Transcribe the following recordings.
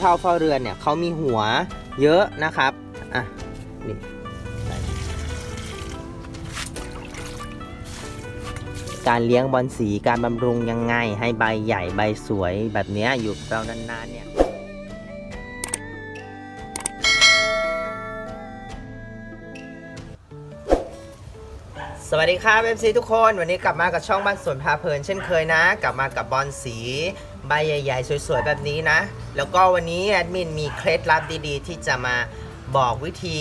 เท่าเฝ้าเรือนเนี่ยเขามีหัวเยอะนะครับ อะ นี่การเลี้ยงบอลสีการบำรุงยังไง ให้ใบใหญ่ใบสวยแบบเนี้ยอยู่เรานานๆเนี่ยสวัสดีครับเอฟซีทุกคน วันนี้กลับมากับช่องบ้านสวนพาเพลินเช่นเคยนะ กลับมากับบอลสี ใบใหญ่ๆ สวยๆ แบบนี้นะ แล้วก็วันนี้แอดมินมีเคล็ดลับดีๆ ที่จะมาบอกวิธี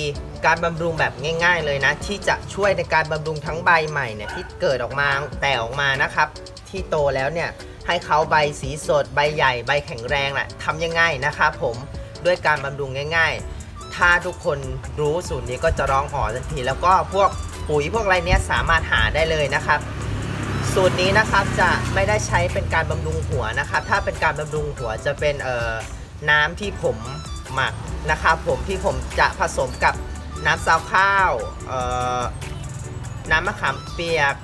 การบำรุงแบบง่าย ๆ เลยนะ ที่จะช่วยในการบำรุงทั้งใบใหม่เนี่ยที่เกิดออกมาแต่ออกมานะครับ ที่โตแล้วเนี่ยให้เขาใบสีสด ใบใหญ่ ใบแข็งแรงแหละทำยังไงนะครับผมด้วยการบำรุงง่าย ๆ ถ้าทุกคนรู้สูตรนี้ก็จะร้องอ๋อทันที แล้วก็พวกปุ๋ยพวกอะไรเนี้ยสามารถหาได้เลยนะครับ สูตรนี้นะครับจะไม่ได้ใช้เป็นการบำรุงหัวนะครับ ถ้าเป็นการบำรุงหัวจะเป็นเอ่อน้ำที่ผมหมักนะครับผมที่ผมจะผสมกับน้ำซาวข้าวเอ่อน้ำมะขามเปียก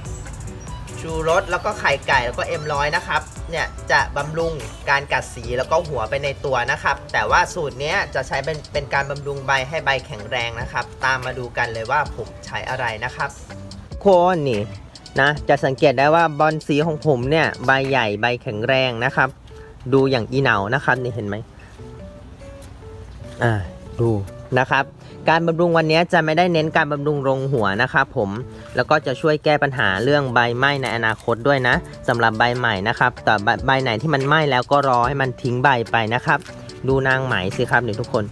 ชูรสแล้วก็ไข่ไก่แล้วก็เอ็มร้อยนะครับเนี่ยจะบำรุงการกัดสีแล้วก็หัวไปในตัวนะครับ แต่ว่าสูตรนี้จะใช้เป็นเป็นการบำรุงใบให้ใบแข็งแรงนะครับ ตามมาดูกันเลยว่าผมใช้อะไรนะครับ โคนนี่ นะจะสังเกตได้ว่าบอลสีของผมเนี่ยใบใหญ่ใบแข็งแรงนะครับ ดูอย่างอีเหนานะครับนี่เห็นไหมอ่าดูนะครับ การบำรุงวันนี้จะไม่ได้เน้นการบำรุงลงหัวนะครับผมแล้วก็จะช่วยแก้ปัญหาเรื่องใบไหม้ในอนาคตด้วยนะสำหรับใบใหม่นะครับแต่ใบใบไหนที่มันไหม้แล้วก็รอให้มันทิ้งใบไปนะครับ ดูนางไหมสิครับนี่ทุกคน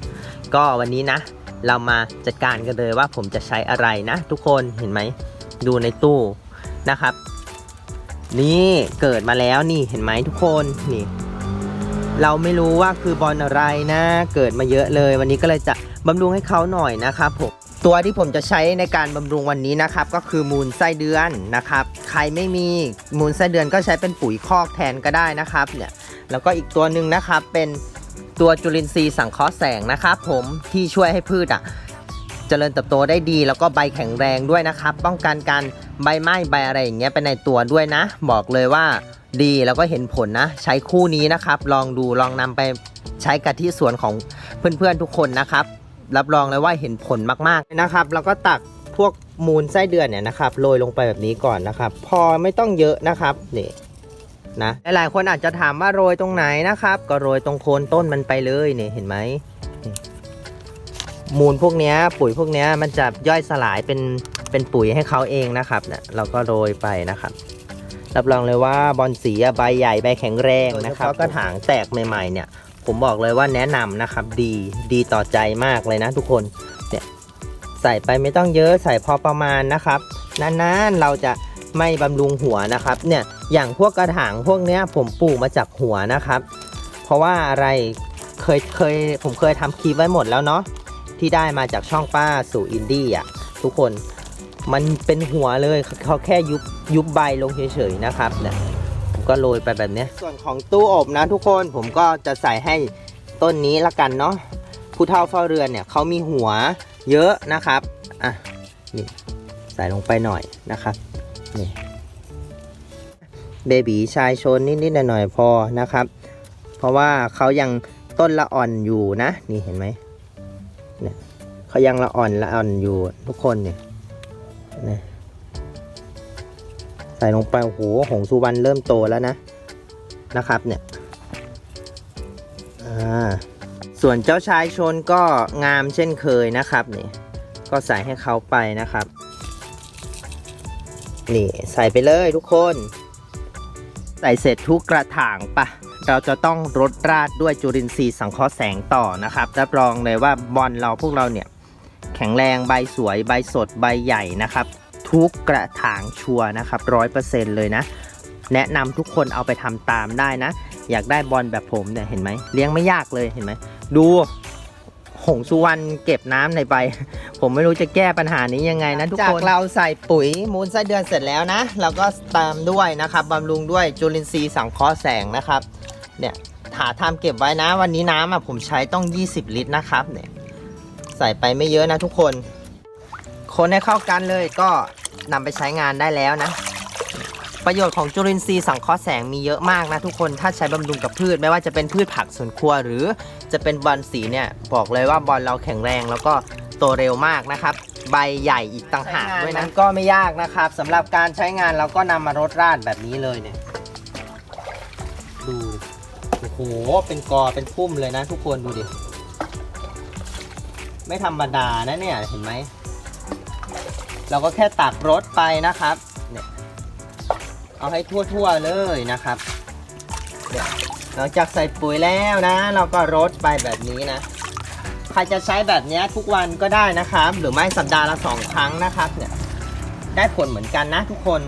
ก็วันนี้นะ เรามาจัดการกันเลยว่าผมจะใช้อะไรนะ ทุกคนเห็นไหมดูในตู้ นะครับ นี่เกิดมาแล้วนี่เห็นไหมทุกคนนี่ เราไม่รู้ว่าคือบอลอะไรนะ เกิดมาเยอะเลย วันนี้ก็เลยจะบำรุงให้เขาหน่อยนะครับผมตัวที่ผมจะใช้ในการบำรุงวันนี้นะครับ ก็คือมูลไส้เดือนนะครับ ใครไม่มีมูลไส้เดือนก็ใช้เป็นปุ๋ยคอกแทนก็ได้นะครับเนี่ยแล้วก็อีกตัวหนึ่งนะครับเป็นตัวจุลินทรีย์สังเคราะห์แสงนะครับผมที่ช่วยให้พืชอะเจริญเติบโตได้ดี แล้วก็ใบแข็งแรงด้วยนะครับ ป้องกันการ ใบไม้ใบอะไรอย่างเงี้ยไปในตัวด้วยนะ บอกเลยว่าดีแล้วก็เห็นผลนะ ใช้คู่นี้นะครับ ลองดูลองนำไปใช้กับที่สวนของเพื่อนๆทุกคนนะครับ รับรองเลยว่าเห็นผลมากๆนะครับ แล้วก็ตักพวกมูลไส้เดือนเนี่ยนะครับโรยลงไปแบบนี้ก่อนนะครับ พอไม่ต้องเยอะนะครับนี่นะหลายๆคนอาจจะถามว่าโรยตรงไหนนะครับ ก็โรยตรงโคนต้นมันไปเลยนี่เห็นไหม มูลพวกนี้ปุ๋ยพวกนี้มันจะย่อยสลายเป็นเป็นปุ๋ยให้เขาเองนะครับเนี่ยเราก็โรยไปนะครับ รับรองเลยว่าบอลสีใบใหญ่ใบแข็งแรงนะครับกระถางแตกใหม่ๆเนี่ย ผมบอกเลยว่าแนะนำนะครับ ดีดีต่อใจมากเลยนะทุกคนเนี่ยใส่ไปไม่ต้องเยอะใส่พอประมาณนะครับนานๆเราจะไม่บำรุงหัวนะครับ เนี่ยอย่างพวกกระถางพวกเนี้ยผมปลูกมาจากหัวนะครับ เพราะว่าอะไรเคยเคยผมเคยทำคลิปไว้หมดแล้วเนาะ ที่ได้มาจากช่องป้าสู่อินดี้อะทุกคนมันเป็นหัวเลยเขาแค่ยุบยุบใบลงเฉยๆนะครับเนี่ยผมก็โรยไปแบบนี้ส่วนของตู้อบนะทุกคนผมก็จะใส่ให้ต้นนี้ละกันเนาะผู้เฒ่าเฝ้าเรือนเนี่ยเขามีหัวเยอะนะครับอะนี่ใส่ลงไปหน่อยนะครับนี่เบบีชายชนนิดๆหน่อยๆพอนะครับ เพราะว่าเขายังต้นละอ่อนอยู่นะ นี่เห็นไหม เขายังละอ่อนละอ่อนอยู่ทุกคนเนี่ยนะใส่ลงไปโอ้โหหงสุวรรณเริ่มโตแล้วนะนะครับเนี่ยอ่าส่วนเจ้าชายชนก็งามเช่นเคยนะครับนี่ก็ใส่ให้เขาไปนะครับ นี่ใส่ไปเลยทุกคน ใส่เสร็จทุกกระถางปะ เราจะต้องรดราดด้วยจุลินทรีย์สังเคราะห์แสงต่อนะครับรับรองเลยว่าบอลเราพวกเราเนี่ยแข็งแรงใบสวยใบสดใบใหญ่นะครับ ทุกกระถางชัวร์นะครับร้อยเปอร์เซ็นต์เลยนะ แนะนำทุกคนเอาไปทำตามได้นะ อยากได้บอลแบบผมเนี่ยเห็นไหมเลี้ยงไม่ยากเลยเห็นไหมดูหงสุวรรณเก็บน้ำในใบ ผมไม่รู้จะแก้ปัญหานี้ยังไงนะทุกคน จากเราใส่ปุ๋ยมูลไส้เดือนเสร็จแล้วนะ เราก็ตามด้วยนะครับบำรุงด้วยจุลินทรีย์สังเคราะห์แสงนะครับ เนี่ยถาทำเก็บไว้นะ วันนี้น้ำอะผมใช้ต้อง 20 ลิตรนะครับเนี่ยใส่ไปไม่เยอะนะทุกคน คนให้เข้ากันเลยก็นำไปใช้งานได้แล้วนะไปประโยชน์ของจุลินทรีย์สังเคราะห์แสงมีเยอะมากนะทุกคนถ้าใช้บำรุงกับพืช ไม่ว่าจะเป็นพืชผักสวนครัว หรือจะเป็นบอลสีเนี่ยบอกเลยว่าบอลเราแข็งแรงแล้วก็โตเร็วมากนะครับ ใบใหญ่อีกต่างหากด้วยนะก็ไม่ยากนะครับสำหรับการใช้งานเราก็นำมารดราดแบบนี้เลยเนี่ย ดูโอ้โหเป็นกอเป็นพุ่มเลยนะทุกคนดูดิ ไม่ธรรมดานะเนี่ยเห็นไหม เราก็แค่ตักรถไปนะครับ เนี่ย เอาให้ทั่วๆเลยนะครับเนี่ยหลังจากใส่ปุ๋ยแล้วนะ เราก็รดไปแบบนี้นะ ใครจะใช้แบบเนี้ยทุกวันก็ได้นะครับ หรือไม่สัปดาห์ละสองครั้งนะครับ เนี่ย ได้ผลเหมือนกันนะทุกคน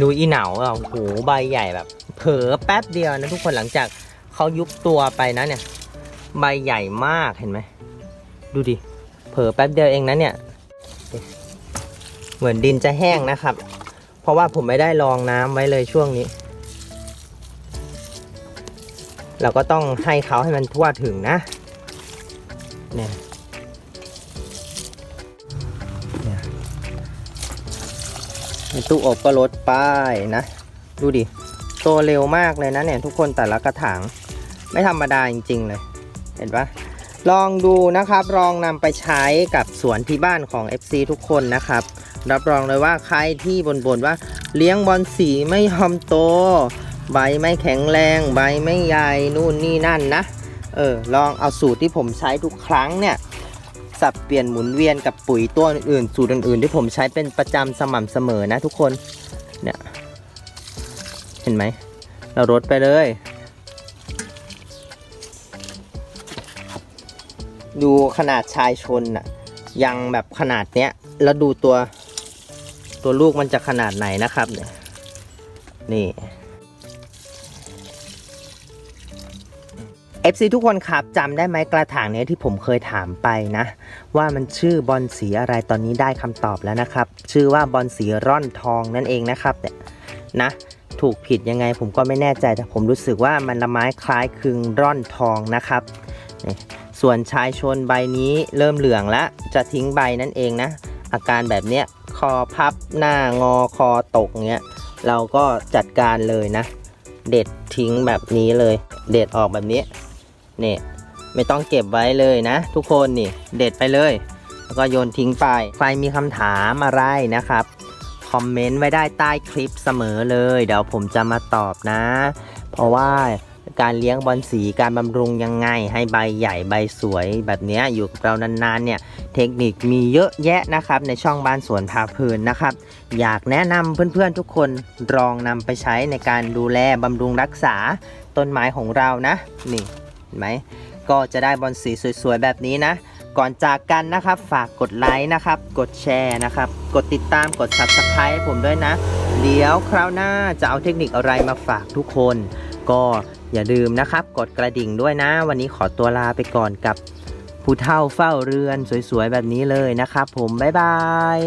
ดูอีเหนาอะโอ้โหใบใหญ่แบบ เผลอแป๊บเดียวนะทุกคนหลังจากเขายุบตัวไปนะเนี่ย ใบใหญ่มากเห็นไหม ดูดิ เผลอแป๊บเดียวเองนะเนี่ย เหมือนดินจะแห้งนะครับ เพราะว่าผมไม่ได้รองน้ำไว้เลยช่วงนี้ เราก็ต้องให้เขาให้มันทั่วถึงนะ เนี่ยเนี่ย ตู้อบก็ลดป้ายนะ ดูดิโตเร็วมากเลยนะเนี่ยทุกคนแต่ละกระถางไม่ธรรมดาจริง ๆ เลย เห็นปะลองดูนะครับลองนำไปใช้กับสวนที่บ้านของ FC ทุกคนนะครับ รับรองเลยว่าใครที่บ่นๆว่าเลี้ยงบอลสีไม่ยอมโต ใบไม่แข็งแรง ใบไม่ใหญ่นู่นนี่นั่นนะ เออลองเอาสูตรที่ผมใช้ทุกครั้งเนี่ย สับเปลี่ยนหมุนเวียนกับปุ๋ยตัวอื่นๆสูตรอื่นๆ ที่ผมใช้เป็นประจำสม่ำเสมอนะทุกคนเนี่ยเห็นไหมเรารดไปเลย ดูขนาดชายชนน่ะยังแบบขนาดเนี้ยแล้วดูตัวตัวลูกมันจะขนาดไหนนะครับเนี่ยนี่ FC ทุกคนครับจำได้ไหมกระถางนี้ที่ผมเคยถามไปนะ ว่ามันชื่อบอลสีอะไรตอนนี้ได้คำตอบแล้วนะครับ ชื่อว่าบอลสีร่อนทองนั่นเองนะครับเนี่ยนะถูกผิดยังไงผมก็ไม่แน่ใจแต่ผมรู้สึกว่ามันละไม้คล้ายคลึงร่อนทองนะครับ ส่วนชายชนใบนี้เริ่มเหลืองแล้วจะทิ้งใบนั่นเองนะ อาการแบบเนี้ยคอพับหน้างอคอตกเงี้ยเราก็จัดการเลยนะ เด็ดทิ้งแบบนี้เลย เด็ดออกแบบนี้ เนี่ยไม่ต้องเก็บไว้เลยนะ ทุกคนนี่เด็ดไปเลย แล้วก็โยนทิ้งไป ใครมีคำถามอะไรนะครับคอมเมนต์ไว้ได้ใต้คลิปเสมอเลย เดี๋ยวผมจะมาตอบนะ เพราะว่าการเลี้ยงบอลสีการบำรุงยังไง ให้ใบใหญ่ใบสวยแบบนี้อยู่กับเรานานๆเนี่ยเทคนิคมีเยอะแยะนะครับ ในช่องบ้านสวนพาเพลินนะครับ อยากแนะนำเพื่อนๆทุกคนลองนำไปใช้ในการดูแลบำรุงรักษาต้นไม้ของเรานะนี่ ไหมก็จะได้บอลสีสวยๆแบบนี้นะ ก่อนจากกันนะครับ ฝากกดไลค์นะครับ กดแชร์นะครับ กดติดตามกด subscribe ให้ผมด้วยนะ เดี๋ยวคราวหน้าจะเอาเทคนิคอะไรมาฝากทุกคน ก็อย่าลืมนะครับ กดกระดิ่งด้วยนะ วันนี้ขอตัวลาไปก่อนกับผู้เฒ่าเฝ้าเรือนสวยๆแบบนี้เลยนะครับ ผมบ๊ายบาย